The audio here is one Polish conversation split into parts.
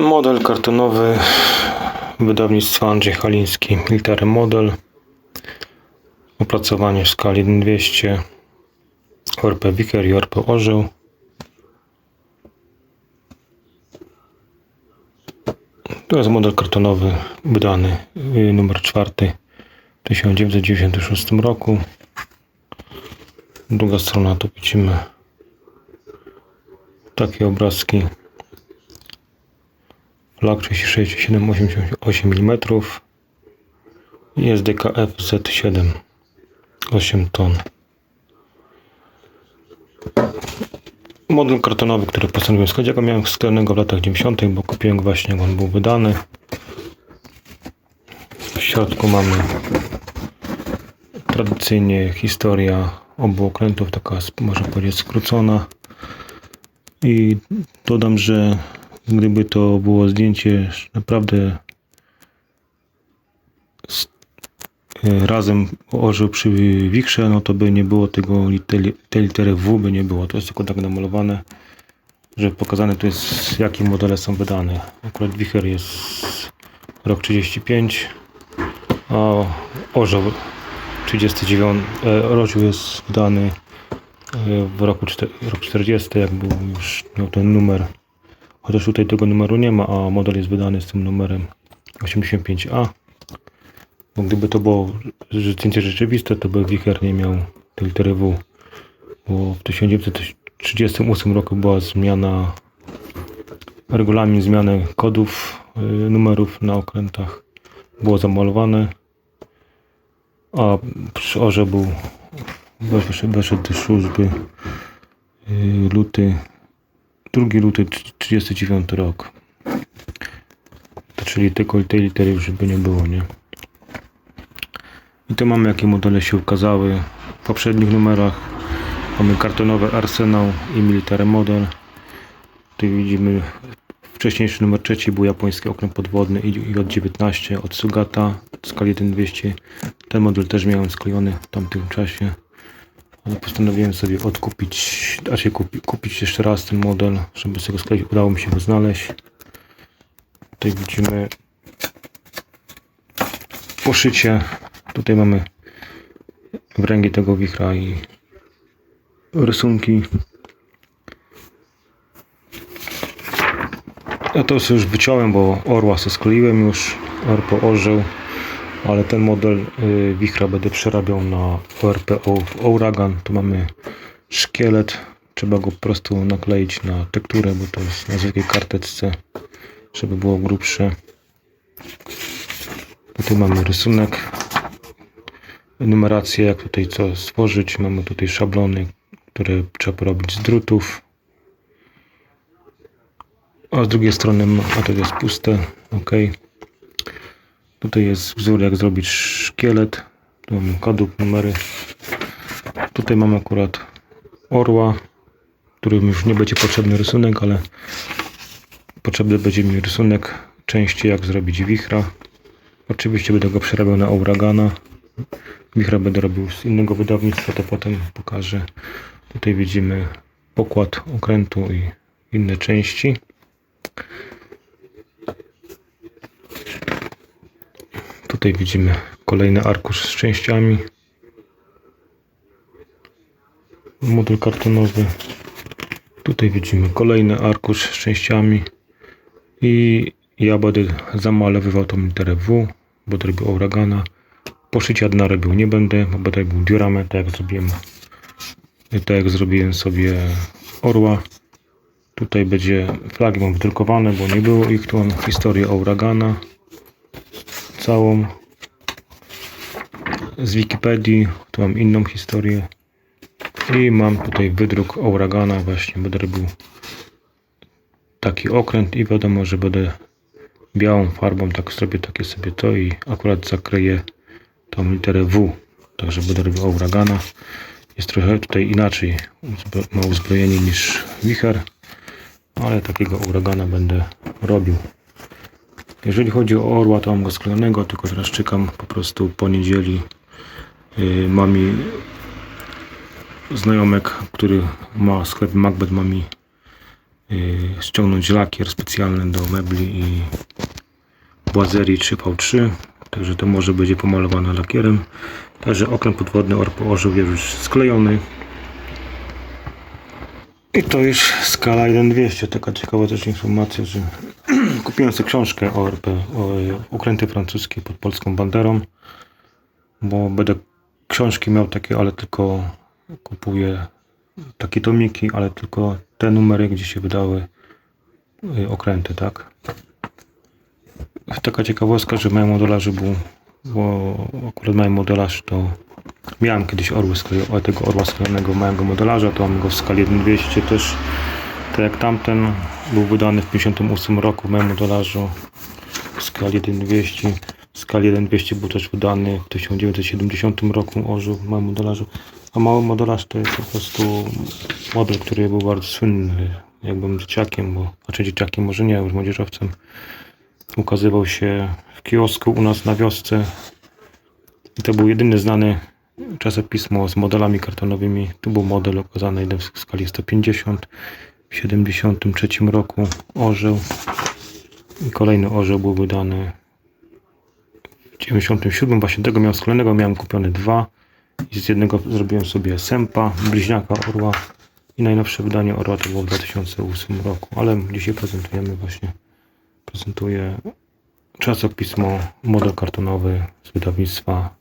Model kartonowy wydawnictwa Andrzej Haliński Military Model Opracowanie w skali 1200 ORP Wicher i ORP Orzeł. To jest model kartonowy wydany y, numer 4 w 1996 roku. Druga strona to widzimy takie obrazki Flag 36,788 mm i SDKF Z7 8 ton. Model kartonowy, który postanowiłem składać, go miałem sklejonego w latach 90., bo kupiłem go właśnie, jak on był wydany. W środku mamy tradycyjnie historia obu okrętów, taka można powiedzieć skrócona. I dodam, że gdyby to było zdjęcie naprawdę z, e, razem orzeł przy wikrze, no to by nie było tego, tej, litery W by nie było. To jest tylko tak namalowane, że pokazane tu jest jakie modele są wydane. Akurat wicher jest rok 35, a orzeł 39, e, orzeł jest wydany e, w roku, czter- rok 40, jak był już miał ten numer. Chociaż tutaj tego numeru nie ma, a model jest wydany z tym numerem 85A. Bo gdyby to było zdjęcie rzeczywiste, to by wicher nie miał tej litery W. Bo w 1938 roku była zmiana, regulamin zmiany kodów, y, numerów na okrętach było zamalowane. A przy orze był, wyszedł do służby y, luty 2 luty 39 rok. To czyli tylko tej litery już by nie było, nie? I tu mamy jakie modele się ukazały w poprzednich numerach. Mamy kartonowy Arsenał i Military Model. Tu widzimy wcześniejszy numer trzeci był japoński okręt podwodny i J19 od Sugata w skali 1200. Ten model też miałem sklejony w tamtym czasie. Ale postanowiłem sobie odkupić, się kupi, kupić jeszcze raz ten model, żeby sobie go skleić. Udało mi się go znaleźć. Tutaj widzimy poszycie. Tutaj mamy wręgi tego wichra i rysunki. Ja to już wyciąłem, bo orła sobie skleiłem już, orpo orzeł ale ten model y, wichra będę przerabiał na ORPO w Ouragan. Tu mamy szkielet, trzeba go po prostu nakleić na tekturę, bo to jest na zwykłej karteczce, żeby było grubsze. Tutaj mamy rysunek, numerację, jak tutaj co stworzyć. Mamy tutaj szablony, które trzeba porobić z drutów. A z drugiej strony, a to jest puste, ok. Tutaj jest wzór jak zrobić szkielet. Tu mamy kadłub, numery. Tutaj mamy akurat orła, którym już nie będzie potrzebny rysunek, ale potrzebny będzie mi rysunek części jak zrobić wichra. Oczywiście będę go przerabiał na Ouragana. Wichra będę robił z innego wydawnictwa, to potem pokażę. Tutaj widzimy pokład okrętu i inne części. Tutaj widzimy kolejny arkusz z częściami. Model kartonowy. Tutaj widzimy kolejny arkusz z częściami. I ja będę zamalowywał tą literę W, bo robił Ouragana. Poszycia dna robił nie będę, bo będę robił dioramę, tak jak zrobiłem tak jak zrobiłem sobie orła. Tutaj będzie flagi mam wydrukowane, bo nie było ich. Tu mam historię Ouragana całą z Wikipedii. Tu mam inną historię. I mam tutaj wydruk Ouragana. Właśnie będę robił taki okręt i wiadomo, że będę białą farbą tak zrobię takie sobie to i akurat zakryję tą literę W. Także będę robił Ouragana. Jest trochę tutaj inaczej ma uzbrojenie niż wicher, ale takiego Ouragana będę robił. Jeżeli chodzi o orła, to mam go sklejonego, tylko teraz czekam po prostu po niedzieli. Yy, ma mi znajomek, który ma sklep Macbeth, ma mi yy, ściągnąć lakier specjalny do mebli i błazerii 3v3. Także to może będzie pomalowane lakierem. Także okręt podwodny Orpo Orzeł jest już sklejony. I to już skala 1.200. Taka ciekawa też informacja, że kupiłem sobie książkę o RP, o okręty francuskie pod polską banderą, bo będę książki miał takie, ale tylko kupuję takie tomiki, ale tylko te numery, gdzie się wydały y, okręty, tak? Taka ciekawostka, że mały modelarze był, bo akurat mały modelarz to miałem kiedyś orły sklejo, tego orła sklejonego małego modelarza, to mam go w skali 1200 też, tak jak tamten był wydany w 58 roku w małym modelarzu w skali 1200. W skali 1200 był też wydany w 1970 roku orzeł w małym modelarzu. A mały modelarz to jest po prostu model, który był bardzo słynny. Jak byłem dzieciakiem, bo, znaczy dzieciakiem może nie, już młodzieżowcem. Ukazywał się w kiosku u nas na wiosce. I to był jedyny znany czasopismo z modelami kartonowymi. Tu był model okazany jeden w skali 150. W 73 roku orzeł. I kolejny orzeł był wydany w 97. Właśnie tego miałem sklejonego, miałem kupione dwa. I z jednego zrobiłem sobie sępa, bliźniaka orła. I najnowsze wydanie orła to było w 2008 roku. Ale dzisiaj prezentujemy właśnie, prezentuję czasopismo model kartonowy z wydawnictwa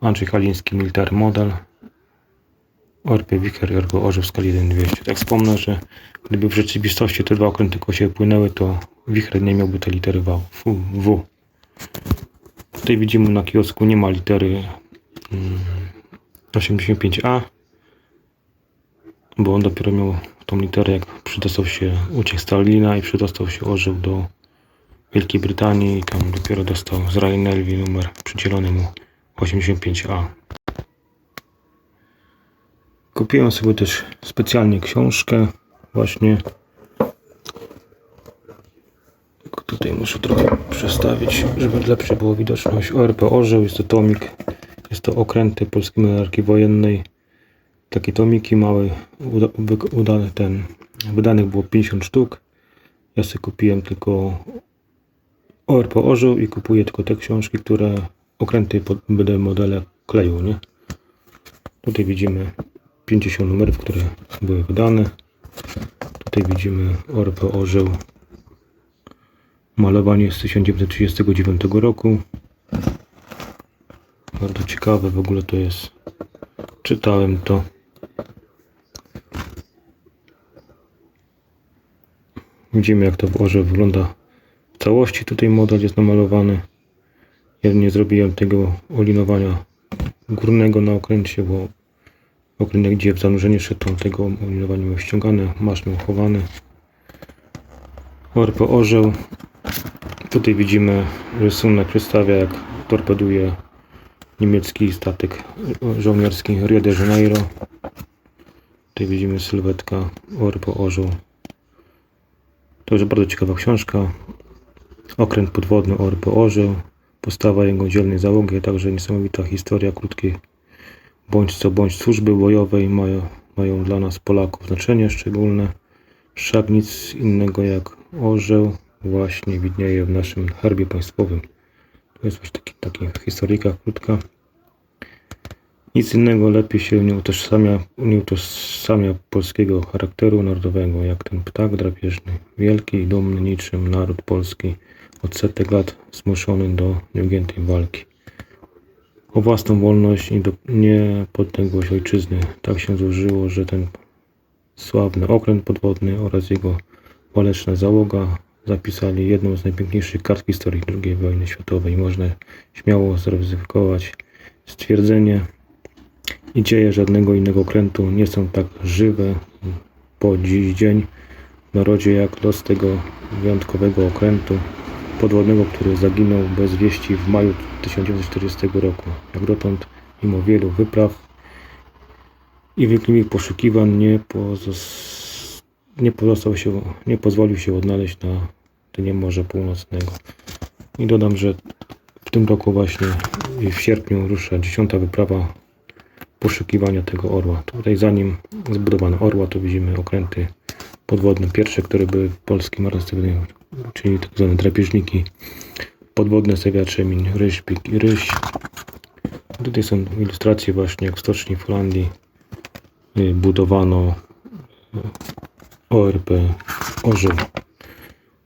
Andrzej Kaliński Military Model. ORP Wiker i Orzeł w skali 1.200. Tak wspomnę, że gdyby w rzeczywistości te dwa okręty się płynęły, to Wicher nie miałby tej litery. Fu, w. Tutaj widzimy na kiosku nie ma litery mm, 85A, bo on dopiero miał tą literę jak przydostał się uciek Stalina i przydostał się orzeł do Wielkiej Brytanii i tam dopiero dostał z Ryan Nelvy numer przydzielony mu 85A. Kupiłem sobie też specjalnie książkę właśnie. Tylko Tutaj muszę trochę przestawić, żeby lepsze było widoczność. ORP Orzeł, jest to tomik. Jest to okręty polskiej monarchii wojennej. Takie tomiki małe, uda, wy- udany ten, wydanych było 50 sztuk. Ja sobie kupiłem tylko ORP Orzeł i kupuję tylko te książki, które okręty będę modele kleju, nie? Tutaj widzimy 50 numerów, które były wydane. Tutaj widzimy ORP Orzeł. Malowanie z 1939 roku. Bardzo ciekawe w ogóle to jest. Czytałem to. Widzimy jak to w wygląda w całości. Tutaj model jest namalowany. Ja nie zrobiłem tego olinowania górnego na okręcie, bo okręt gdzie w zanurzenie to tego olinowania miał ściągane, masz miał chowany. ORP orzeł. Tutaj widzimy rysunek przedstawia jak torpeduje niemiecki statek żołnierski Rio de Janeiro. Tutaj widzimy sylwetka ORP orzeł. To jest bardzo ciekawa książka. Okręt podwodny ORP orzeł. Postawa jego dzielnej załogi, a także niesamowita historia krótkiej bądź co bądź służby bojowej mają, mają dla nas Polaków znaczenie szczególne. Wszak nic innego jak orzeł właśnie widnieje w naszym herbie państwowym. To jest właśnie taki, taki historyjka krótka. Nic innego lepiej się nie utożsamia, nie utożsamia polskiego charakteru narodowego, jak ten ptak drapieżny, wielki i dumny niczym naród polski, od setek lat zmuszony do nieugiętej walki. O własną wolność i do niepodległość ojczyzny. Tak się złożyło, że ten sławny okręt podwodny oraz jego waleczna załoga zapisali jedną z najpiękniejszych kart historii II wojny światowej. Można śmiało zaryzykować stwierdzenie i dzieje żadnego innego okrętu nie są tak żywe po dziś dzień w narodzie jak los tego wyjątkowego okrętu podwodnego, który zaginął bez wieści w maju 1940 roku. Jak dotąd, mimo wielu wypraw i wnikliwych poszukiwań, nie, pozos... nie pozostał się, nie pozwolił się odnaleźć na dnie Morza Północnego. I dodam, że w tym roku właśnie w sierpniu rusza dziesiąta wyprawa poszukiwania tego orła. Tutaj zanim zbudowano orła, to widzimy okręty podwodne, pierwsze, które były w polskim marynarce, czyli tak zwane drapieżniki, podwodne stawiacze min, ryś, i ryś. Tutaj są ilustracje właśnie jak w stoczni w Holandii y, budowano y, ORP Orzeł.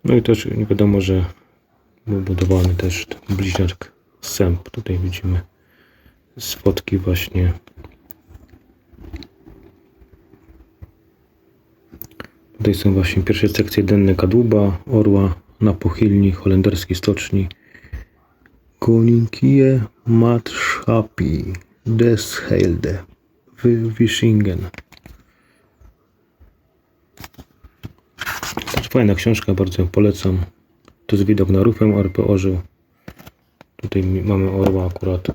No i też nie wiadomo, że był budowany też bliźniak Sęp. Tutaj widzimy z fotki właśnie Tutaj są właśnie pierwsze sekcje denne kadłuba, orła na pochylni holenderskiej stoczni Koninkie Matschapi des Heilde w Wischingen. Też fajna książka, bardzo ją polecam. To jest widok na rufę RP Orzeł. Tutaj mamy orła akurat.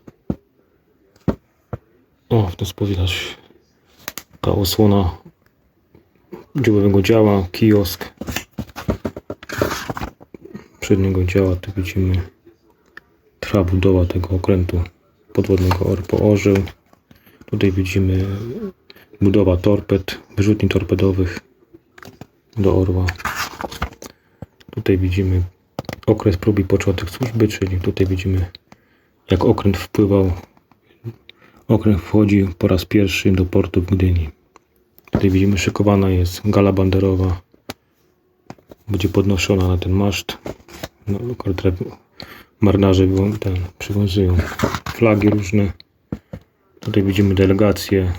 O, w ten sposób widać ta osłona dziobowego działa, kiosk. Przedniego działa, tu widzimy trwa budowa tego okrętu podwodnego Orpo Orzeł. Tutaj widzimy budowa torped, wyrzutni torpedowych do Orła. Tutaj widzimy okres prób i początek służby, czyli tutaj widzimy jak okręt wpływał, okręt wchodzi po raz pierwszy do portu w Gdyni. Tutaj widzimy szykowana jest gala banderowa. Będzie podnoszona na ten maszt. No, marynarze ten, przywiązują flagi różne. Tutaj widzimy delegację.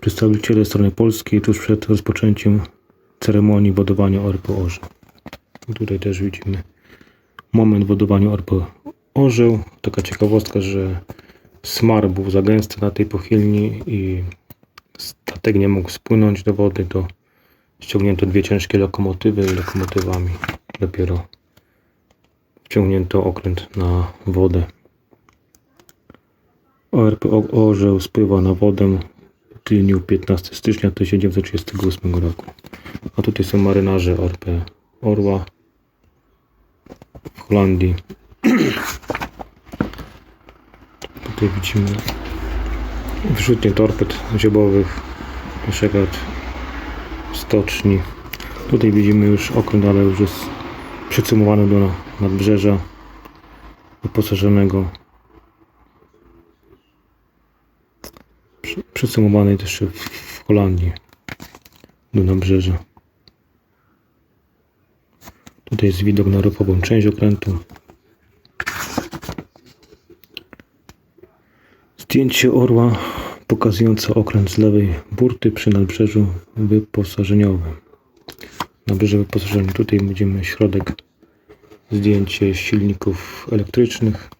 Przedstawiciele strony polskiej tuż przed rozpoczęciem ceremonii wodowania Orpo Orzeł. Tutaj też widzimy moment wodowania Orpo Orzeł. Taka ciekawostka, że smar był za gęsty na tej pochylni i statek nie mógł spłynąć do wody, to ściągnięto dwie ciężkie lokomotywy i lokomotywami dopiero wciągnięto okręt na wodę. ORP Orzeł spływa na wodę w dniu 15 stycznia 1938 roku. A tutaj są marynarze ORP Orła w Holandii. Tutaj widzimy wyrzutnie torped ziobowych, przegląd stoczni. Tutaj widzimy już okręt, ale już jest przycumowany do nadbrzeża wyposażonego. Przy- Przycumowany też w, w Holandii do nabrzeża. Tutaj jest widok na ropową część okrętu. Zdjęcie orła pokazujące okręt z lewej burty przy nadbrzeżu wyposażeniowym. Nabrzeże wyposażenia. Tutaj widzimy środek. Zdjęcie silników elektrycznych.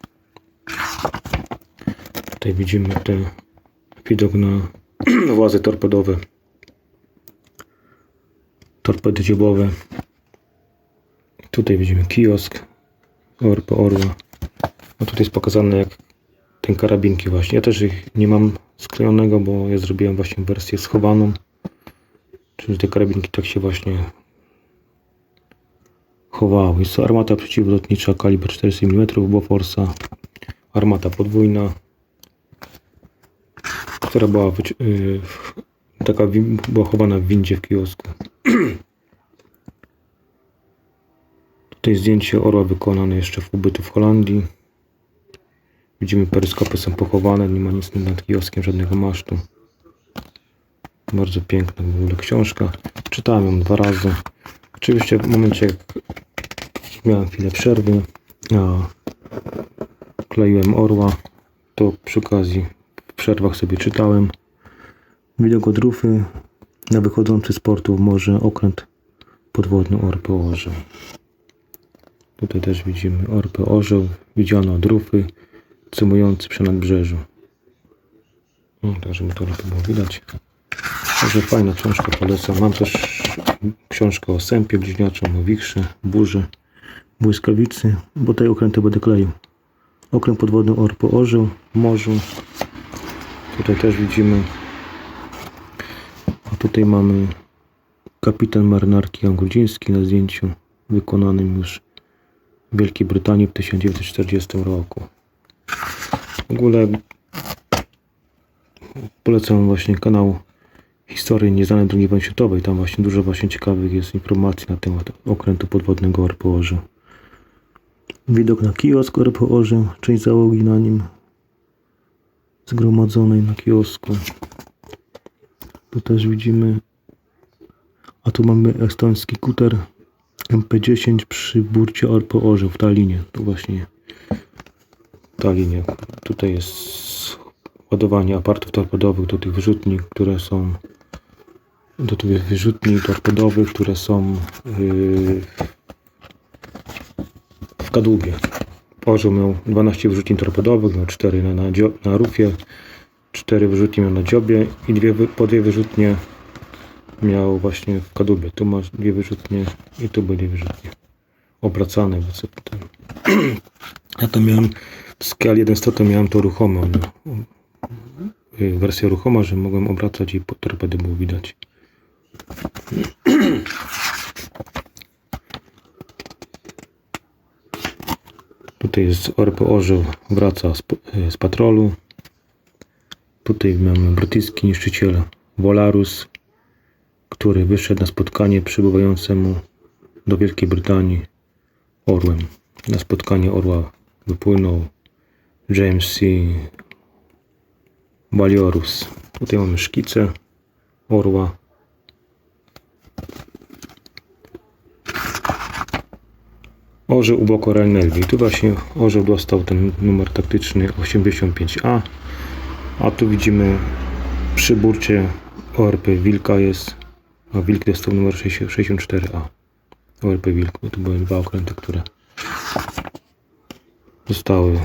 Tutaj widzimy ten widok na włazy torpedowe. Torpedy dziobowe. Tutaj widzimy kiosk Orpa Orła. No tutaj jest pokazane jak ten karabinki właśnie. Ja też ich nie mam sklejonego, bo ja zrobiłem właśnie wersję schowaną. Czyli te karabinki tak się właśnie chowały. Jest to armata przeciwlotnicza kaliber 400 mm Boforsa. Armata podwójna, która była yy, taka była chowana w windzie w kiosku. Tutaj zdjęcie orła wykonane jeszcze w ubytu w Holandii. Widzimy peryskopy są pochowane, nie ma nic nad kioskiem, żadnego masztu. Bardzo piękna w ogóle książka. Czytałem ją dwa razy. Oczywiście w momencie jak miałem chwilę przerwy, a kleiłem orła, to przy okazji w przerwach sobie czytałem. Widok od rufy na wychodzący z portu w morze okręt podwodny Orpę Orzeł. Tutaj też widzimy Orpę Orzeł, widziano od rufy cymujący przy nadbrzeżu. No, tak, żeby to lepiej było widać. Także fajna książka, polecam. Mam też książkę o sępie bliźniaczym, o wichrze, burzy, błyskawicy, bo tej okręty będę kleił. Okręt podwodny Orpo Orzeł, morzu. Tutaj też widzimy. A tutaj mamy kapitan marynarki Jan na zdjęciu wykonanym już w Wielkiej Brytanii w 1940 roku. W ogóle polecam właśnie kanał historii nieznanej II wojny światowej. Tam właśnie dużo właśnie ciekawych jest informacji na temat okrętu podwodnego Orpoorzu. Widok na kiosk Orpoorzu, część załogi na nim zgromadzonej na kiosku. Tu też widzimy, a tu mamy estoński kuter MP10 przy burcie Orpoorzu w Talinie. Tu właśnie Talinie. Tutaj jest ładowanie aparatów torpedowych do tych wyrzutni, które są do tych wyrzutni torpedowych, które są yy, w kadłubie. Orzeł miał 12 wyrzutni torpedowych, miał 4 na, na, na rufie, 4 wyrzutnie miał na dziobie i dwie, po dwie wyrzutnie miał właśnie w kadłubie. Tu masz dwie wyrzutnie i tu dwie wyrzutnie. Obracane. Ja to miałem skali 1.100 to miałem to ruchome. no. Y, Wersja ruchoma, że mogłem obracać i po torpedy było widać. Tutaj jest Orpo Orzeł, wraca z, y, z patrolu. Tutaj mamy brytyjski niszczyciel Volarus, który wyszedł na spotkanie przybywającemu do Wielkiej Brytanii orłem. Na spotkanie orła wypłynął James C. Baliorus. Tutaj mamy szkice orła. Orzeł u Royal Navy. Tu właśnie orzeł dostał ten numer taktyczny 85A. A tu widzimy przy burcie ORP Wilka jest, a Wilk dostał numer 64A. ORP Wilk, bo to były dwa okręty, które zostały,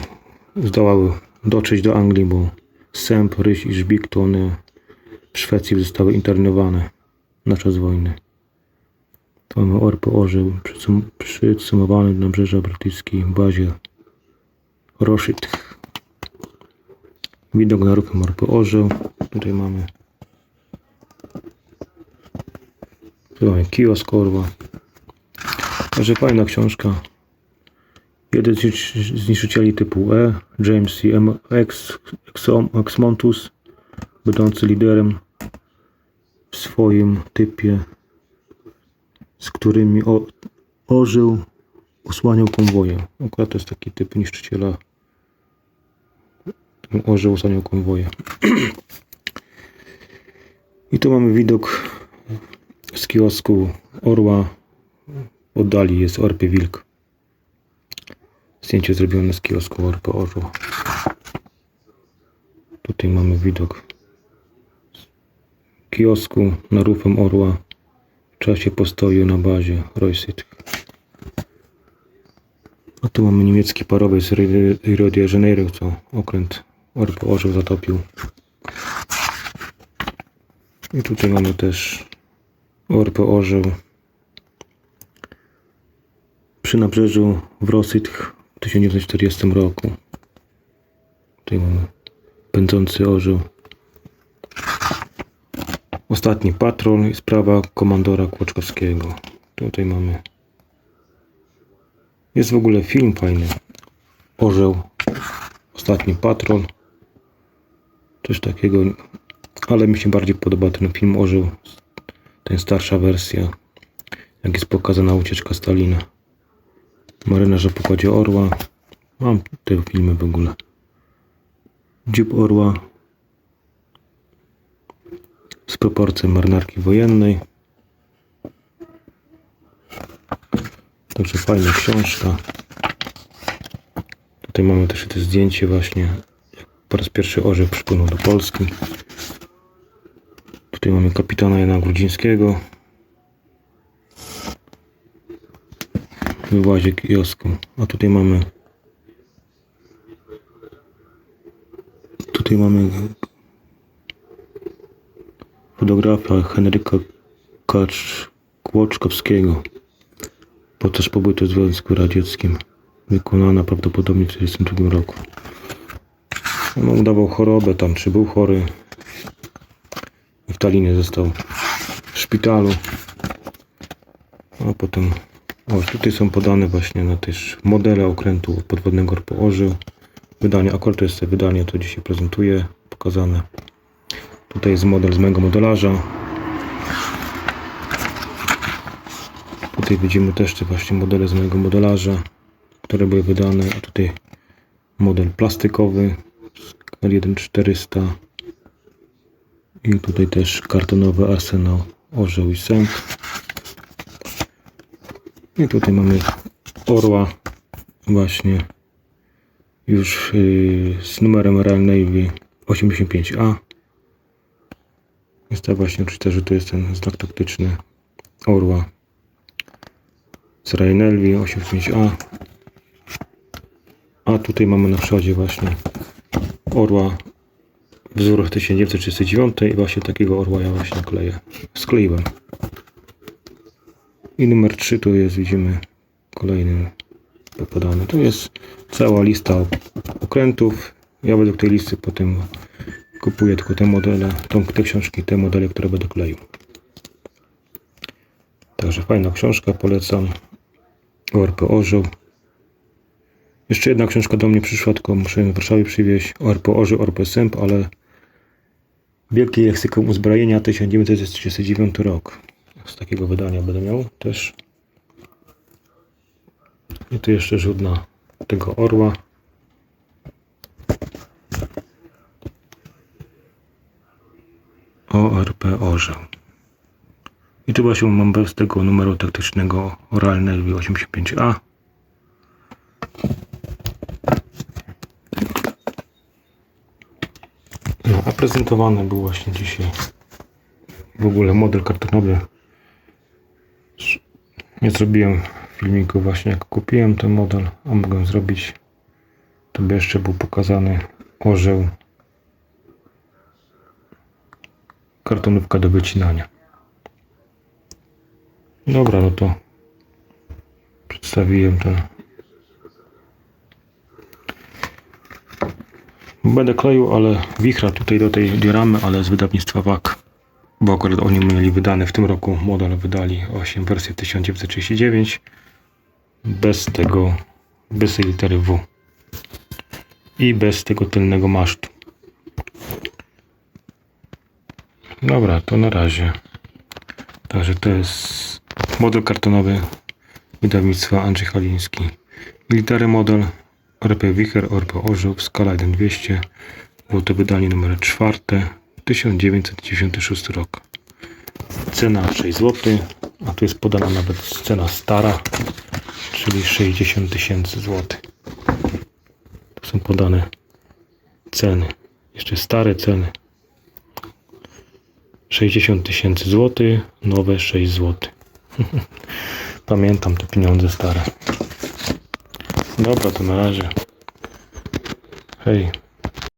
zdołały dotrzeć do Anglii, bo Sęp, Ryś i Żbik to one w Szwecji zostały internowane na czas wojny. To mamy Orpo Orzeł przycum- przycumowany na nabrzeża brytyjskiej bazie Roshit. Widok na ruchem Orpo Orzeł. Tutaj mamy mamy kiosk Orła. Także fajna książka. Jeden z niszczy- z niszczycieli typu E, James C. M. X, Exmontus, będący liderem w swoim typie, z którymi o, ożył, usłaniał konwoje. Akurat to jest taki typ niszczyciela. Ożył, usłaniał konwoje. I tu mamy widok z kiosku Orła. Oddali jest Orpy Wilk. Zdjęcie zrobione z kiosku Orpy Orła. Tutaj mamy widok kiosku na rufem Orła w czasie postoju na bazie Roysit. A tu mamy niemiecki parowiec z Rio- de Janeiro, co okręt Orpo Orzeł zatopił. I tutaj mamy też Orpo Orzeł przy nabrzeżu w Rosytch 1940 roku. Tutaj mamy pędzący orzeł. Ostatni patrol i sprawa komandora Kłoczkowskiego. Tutaj mamy. Jest w ogóle film fajny. Orzeł. Ostatni patrol. Coś takiego. Ale mi się bardziej podoba ten film Orzeł. Ten starsza wersja. Jak jest pokazana ucieczka Stalina. Marynarz o pokładzie Orła. Mam te filmy w ogóle. Dziób Orła z proporcją marynarki wojennej. Także fajna książka. Tutaj mamy też to zdjęcie właśnie, jak po raz pierwszy orzeł przypłynął do Polski. Tutaj mamy kapitana Jana Grudzińskiego. Wyłazie kiosku. A tutaj mamy tutaj mamy fotografia Henryka Kacz Kłoczkowskiego podczas pobytu w Związku Radzieckim wykonana prawdopodobnie w 1942 roku. On udawał chorobę tam, czy był chory. W Talinie został w szpitalu. A potem, o, tutaj są podane właśnie na też modele okrętu podwodnego orzeł. Wydanie, akurat to jest wydanie, to dzisiaj prezentuję, pokazane. Tutaj jest model z mojego modelarza. Tutaj widzimy też te właśnie modele z mojego modelarza, które były wydane. A tutaj model plastikowy L1400 i tutaj też kartonowy arsenał orzeł i sęp i tutaj mamy orła właśnie już yy, z numerem Navy 85A jest tak właśnie oczywiste, że to jest ten znak taktyczny orła z Navy 85A a tutaj mamy na przodzie właśnie orła wzór 1939 i właśnie takiego orła ja właśnie kleję, skleiłem. I numer 3 tu jest, widzimy, kolejny podany. Tu jest cała lista okrętów. Ja według tej listy potem kupuję tylko te modele, tą, te książki, te modele, które będę kleił. Także fajna książka, polecam. ORP Orzeł. Jeszcze jedna książka do mnie przyszła, tylko muszę ją w Warszawie przywieźć. ORP Orzeł, ORP Sęp, ale Wielki Leksykum Uzbrojenia 1939 rok. Z takiego wydania będę miał też. I tu jeszcze rzut na tego orła. ORP Orzeł. I tu właśnie mam bez tego numeru taktycznego Royal Navy 85A. No, a prezentowany był właśnie dzisiaj w ogóle model kartonowy. Nie zrobiłem filmiku właśnie jak kupiłem ten model, a mogłem zrobić. To by jeszcze był pokazany orzeł. Kartonówka do wycinania. Dobra, no to przedstawiłem ten Będę kleił, ale wichra tutaj do tej dioramy, ale z wydawnictwa WAK. Bo akurat oni mieli wydany w tym roku model, wydali 8 wersję 1939 bez tego, bez tej litery W i bez tego tylnego masztu. Dobra, to na razie. Także to jest model kartonowy wydawnictwa Andrzej Haliński. Litery model RP Wicher, RP Orzów, skala 1200, było to wydanie numer 4, 1996 rok. Cena 6 zł, a tu jest podana nawet cena stara, czyli 60 tysięcy złotych. Tu są podane ceny, jeszcze stare ceny. 60 tysięcy złotych, nowe 6 zł. Pamiętam te pieniądze stare. Dobra, to na razie. Hej.